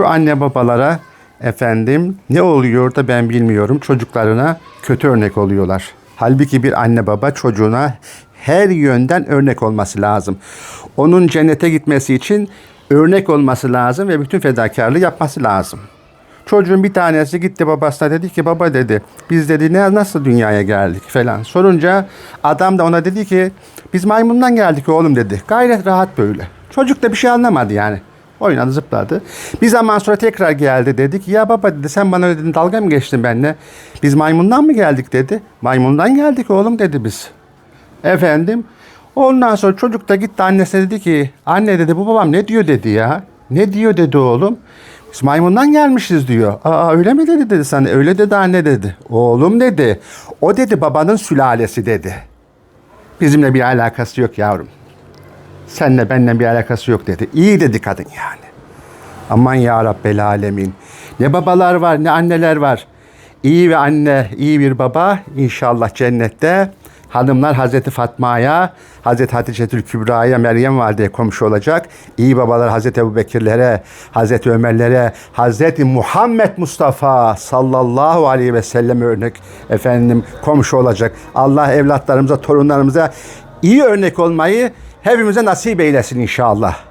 Şu anne babalara efendim ne oluyor da ben bilmiyorum çocuklarına kötü örnek oluyorlar. Halbuki bir anne baba çocuğuna her yönden örnek olması lazım. Onun cennete gitmesi için örnek olması lazım ve bütün fedakarlığı yapması lazım. Çocuğun bir tanesi gitti babasına dedi ki baba dedi biz dedi ne nasıl dünyaya geldik falan. Sorunca adam da ona dedi ki biz maymundan geldik oğlum dedi. Gayret rahat böyle. Çocuk da bir şey anlamadı yani. Oynadı zıpladı. Bir zaman sonra tekrar geldi dedi ki ya baba dedi sen bana dedin dalga mı geçtin benimle? Biz maymundan mı geldik dedi. Maymundan geldik oğlum dedi biz. Efendim ondan sonra çocuk da gitti annesine dedi ki anne dedi bu babam ne diyor dedi ya. Ne diyor dedi oğlum. Biz maymundan gelmişiz diyor. Aa öyle mi dedi dedi sana. Öyle dedi anne dedi. Oğlum dedi. O dedi babanın sülalesi dedi. Bizimle bir alakası yok yavrum. Seninle benimle bir alakası yok dedi. İyi dedi kadın yani. Aman ya Rabbel alemin. Ne babalar var ne anneler var. İyi ve anne, iyi bir baba inşallah cennette. Hanımlar Hazreti Fatma'ya, Hazreti Hatice'tül Kübra'ya, Meryem Valide'ye komşu olacak. İyi babalar Hazreti Ebu Bekirlere, Hazreti Ömerlere, Hazreti Muhammed Mustafa sallallahu aleyhi ve sellem örnek efendim komşu olacak. Allah evlatlarımıza, torunlarımıza iyi örnek olmayı hepimize nasip eylesin inşallah.